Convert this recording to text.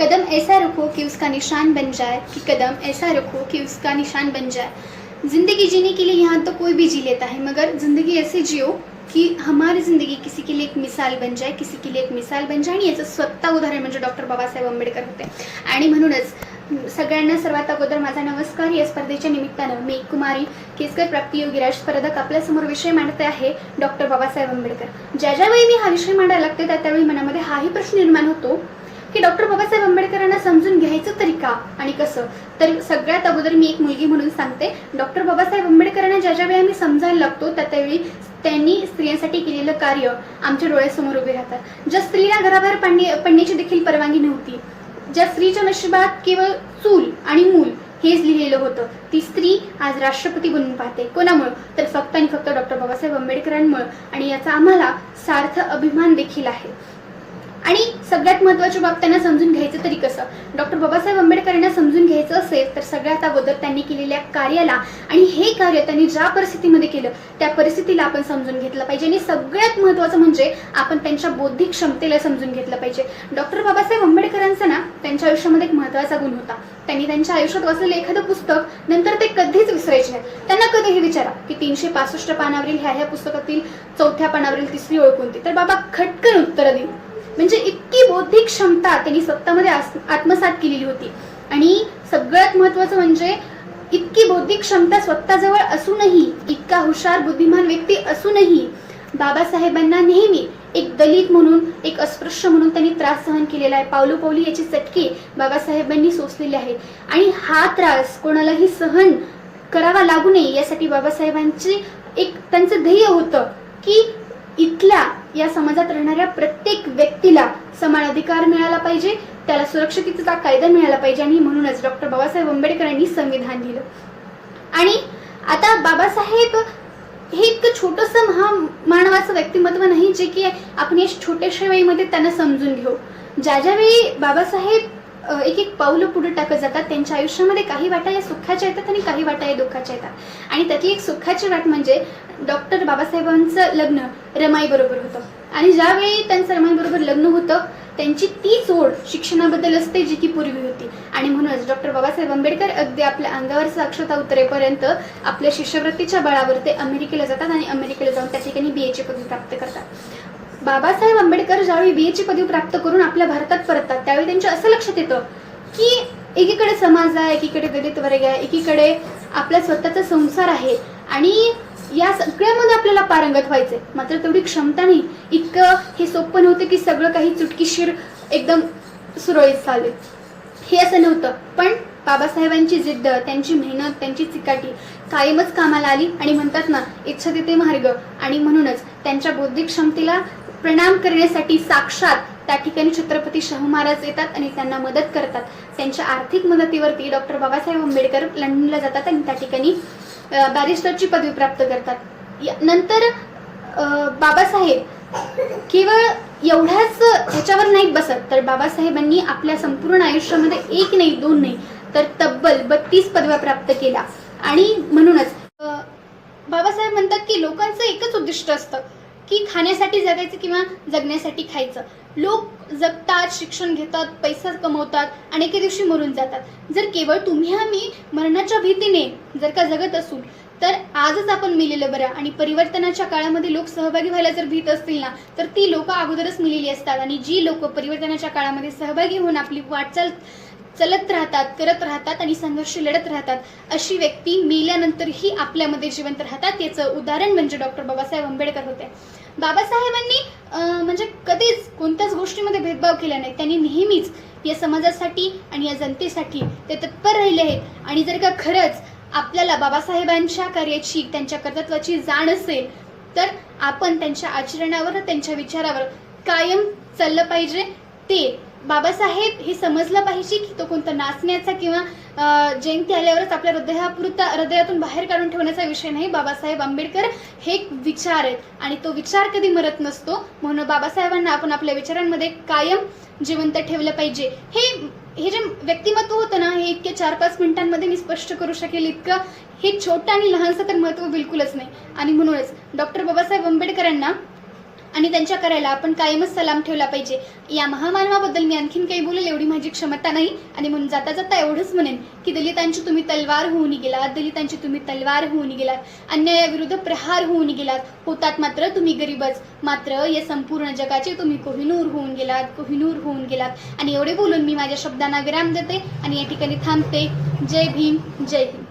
कदम ऐसा रखो कि उसका निशान बन जाए कि कदम ऐसा रखो कि उसका निशान बन जाए। ज़िंदगी जीने के लिए यहाँ तो कोई भी जी लेता है मगर ज़िंदगी ऐसे जियो की हमारी ज़िंदगी किसी के लिए एक मिसाल बन जाए किसी के लिए एक मिसाल बन जाए आणि याचं स्वतः उदाहरण म्हणजे डॉक्टर बाबासाहेब आंबेडकर होते. आणि म्हणूनच सगळ्यांना सर्वात अगोदर माझा नमस्कार. या स्पर्धेच्या निमित्तानं मी कुमारी केसकर प्राप्ती योगीराज स्पर्धक आपल्यासमोर विषय मांडते आहे डॉक्टर बाबासाहेब आंबेडकर. ज्या ज्यावेळी मी हा विषय मांडायला लागते त्या त्यावेळी मनामध्ये हाही प्रश्न निर्माण होतो की डॉक्टर बाबासाहेब आंबेडकरांना समजून घ्यायचं तरी का? आणि कसं? तर सगळ्यात अगोदर मी एक मुलगी म्हणून सांगते. डॉक्टर बाबासाहेब आंबेडकरांना ज्या ज्या वेळी आम्ही समजायला लागतो त्या त्यावेळी त्यांनी स्त्रियांसाठी केलेलं कार्य आमच्या डोळ्यासमोर उभे राहतात. ज्या स्त्रीला घराबाहेर पडणे पडण्याची देखील परवानगी नव्हती ज्या स्त्रीच्या नशिबात केवळ चूल आणि मूल हेच लिहिलेलं होतं ती स्त्री आज राष्ट्रपती बनून पाहते. कोणामुळं? तर फक्त आणि फक्त डॉक्टर बाबासाहेब आंबेडकरांमुळं. आणि याचा आम्हाला सार्थ अभिमान देखील आहे. आणि सगळ्यात महत्वाची बाब त्यांना समजून घ्यायचं तरी कसं? डॉक्टर बाबासाहेब आंबेडकर यांना समजून घ्यायचं असेल तर सगळ्यात अगोदर त्यांनी केलेल्या कार्याला आणि हे कार्य त्यांनी ज्या परिस्थितीमध्ये केलं त्या परिस्थितीला आपण समजून घेतलं पाहिजे. आणि सगळ्यात महत्वाचं म्हणजे आपण त्यांच्या बौद्धिक क्षमतेला समजून घेतलं पाहिजे. डॉक्टर बाबासाहेब आंबेडकरांचा ना त्यांच्या आयुष्यामध्ये एक महत्त्वाचा गुण होता. त्यांनी त्यांच्या आयुष्यात वाचलेलं एखादं पुस्तक नंतर ते कधीच विसरायचे नाही त्यांना कधीही विचारा की तीनशे पासष्ट पानावरील ह्या ह्या पुस्तकातील चौथ्या पानावरील तिसरी ओळ कोणती? तर बाबा खटकन उत्तरं देईल म्हणजे इतकी बौद्धिक क्षमता त्यांनी स्वतःमध्ये आत्मसात केलेली होती. आणि सगळ्यात महत्वाचं म्हणजे इतकी बौद्धिक क्षमता स्वतःजवळ असूनही इतका हुशार बुद्धिमान व्यक्ती असूनही बाबासाहेबांना नेहमी एक दलित म्हणून एक अस्पृश्य म्हणून त्यांनी त्रास सहन केलेला आहे. पावलो पावली याची चटके बाबासाहेबांनी सोसलेले आहेत. आणि हा त्रास कोणालाही सहन करावा लागू नये यासाठी बाबासाहेबांची एक त्यांचं ध्येय होतं की इथल्या या समाजात राहणाऱ्या प्रत्येक व्यक्तीला समान अधिकार मिळाला पाहिजे त्याला सुरक्षिततेचा कायदा मिळाला पाहिजे आणि म्हणूनच डॉक्टर बाबासाहेब आंबेडकरांनी संविधान लिहिलं आणि आता बाबासाहेब हे इतकं छोटस महामानवाचं व्यक्तिमत्व नाही जे की आपण या छोट्याशा वेळीमध्ये त्यांना समजून घेऊ. ज्या ज्या वेळी बाबासाहेब एक एक पाऊलं पुढे टाकत जातात त्यांच्या आयुष्यामध्ये काही वाटा या सुखाच्या येतात आणि काही वाटा या दुःखाच्या येतात. आणि त्यातली एक सुखाची वाट म्हणजे डॉक्टर बाबासाहेबांचं लग्न रमाई बरोबर होतं. आणि ज्यावेळी त्यांचं रमाई बरोबर लग्न होतं त्यांची तीच ओढ शिक्षणाबद्दल असते जी की पूर्वी होती. आणि म्हणूनच डॉक्टर बाबासाहेब आंबेडकर अगदी आपल्या अंगावर साक्षरता उतरेपर्यंत आपल्या शिष्यवृत्तीच्या बळावर ते अमेरिकेला जातात आणि अमेरिकेला जाऊन त्या ठिकाणी बी एची पदवी प्राप्त करतात. बाबासाहेब आंबेडकर ज्यावेळी बी एची पदवी प्राप्त करून आपल्या भारतात परततात त्यावेळी त्यांच्या असं लक्षात येतं की एकीकडे समाज आहे एकीकडे दलित वर्ग आहे एकीकडे आपला स्वतःचा संसार आहे. आणि या सगळ्यामध्ये आपल्याला पारंगत व्हायचंय. मात्र तेवढी क्षमता नाही. इतकं हे सोपं नव्हतं की सगळं काही चुटकीशीर एकदम सुरळीत चालेल. हे असं नव्हतं. पण बाबासाहेबांची जिद्द त्यांची मेहनत त्यांची चिकाटी कायमच कामाला आली आणि म्हणतात ना इच्छा तिथे मार्ग. आणि म्हणूनच त्यांच्या बौद्धिक क्षमतेला प्रणाम करण्यासाठी साक्षात त्या ठिकाणी छत्रपती शाहू महाराज येतात आणि त्यांना मदत करतात. त्यांच्या आर्थिक मदतीवरती डॉक्टर बाबासाहेब आंबेडकर लंडनला जातात आणि त्या ठिकाणी बॅरिस्टरची पदवी प्राप्त करतात. नंतर बाबासाहेब केवळ एवढ्याच ह्याच्यावर नाही बसत. तर बाबासाहेबांनी आपल्या संपूर्ण आयुष्यामध्ये एक नाही दोन नाही तर तब्बल बत्तीस पदव्या प्राप्त केल्या. आणि म्हणूनच बाबासाहेब म्हणतात की लोकांचं एकच उद्दिष्ट असतं की खाण्यासाठी जगायचं किंवा जगण्यासाठी खायचं. लोक जगतात शिक्षण घेतात पैसा कमवतात आणि एके दिवशी मरून जातात. जर केवळ तुम्ही आम्ही मरणाच्या भीतीने जर का जगत असू तर आजच आपण मिलेलं बरं. आणि परिवर्तनाच्या काळामध्ये लोक सहभागी व्हायला जर भीत असतील ना तर ती लोक अगोदरच मिलेली असतात. आणि जी लोक परिवर्तनाच्या काळामध्ये सहभागी होऊन आपली वाटचाल चलत राहतात करत राहतात आणि संघर्ष लढत राहतात. अशी व्यक्ती मेल्यानंतरही आपल्यामध्ये जिवंत राहतात. याचं उदाहरण म्हणजे डॉक्टर बाबासाहेब आंबेडकर होते. बाबासाहेबांनी म्हणजे कधीच कोणत्याच गोष्टीमध्ये भेदभाव केला नाही. त्यांनी नेहमीच या समाजासाठी आणि या जनतेसाठी ते तत्पर राहिले आहेत. आणि जर का खरंच आपल्याला बाबासाहेबांच्या कार्याची त्यांच्या कर्तृत्वाची जाण असेल तर आपण त्यांच्या आचरणावर त्यांच्या विचारावर कायम चाललं पाहिजे. ते बाबासाहेब हे समजलं पाहिजे की तो कोणता नाचण्याचा किंवा जयंती आल्यावरच आपल्या हृदयापुरता हृदयातून बाहेर काढून ठेवण्याचा विषय नाही. बाबासाहेब आंबेडकर हे एक विचार आहेत. आणि तो विचार कधी मरत नसतो. म्हणून बाबासाहेबांना आपण आपल्या विचारांमध्ये कायम जिवंत ठेवलं पाहिजे. हे हे जे व्यक्तिमत्व होतं ना हे इतक्या चार पाच मिनिटांमध्ये मी स्पष्ट करू शकेल इतकं. हे छोटं आणि लहानसं तर महत्त्व बिलकुलच नाही. आणि म्हणूनच डॉक्टर बाबासाहेब आंबेडकरांना आणि त्यांच्या करायला आपण कायमच सलाम ठेवला पाहिजे. या महामानवाबद्दल मी आणखीन काही बोलेल एवढी माझी क्षमता नाही. आणि म्हणून जाता जाता एवढंच म्हणेन की दलितांची तुम्ही तलवार होऊन गेलात दलितांची तुम्ही तलवार होऊन गेलात अन्यायाविरुद्ध प्रहार होऊन गेलात. होतात मात्र तुम्ही गरीबच. मात्र या संपूर्ण जगाचे तुम्ही कोहिनूर होऊन गेलात कोहिनूर होऊन गेलात. आणि एवढे बोलून मी माझ्या शब्दांना विराम देते आणि या ठिकाणी थांबते. जय भीम जय हिंद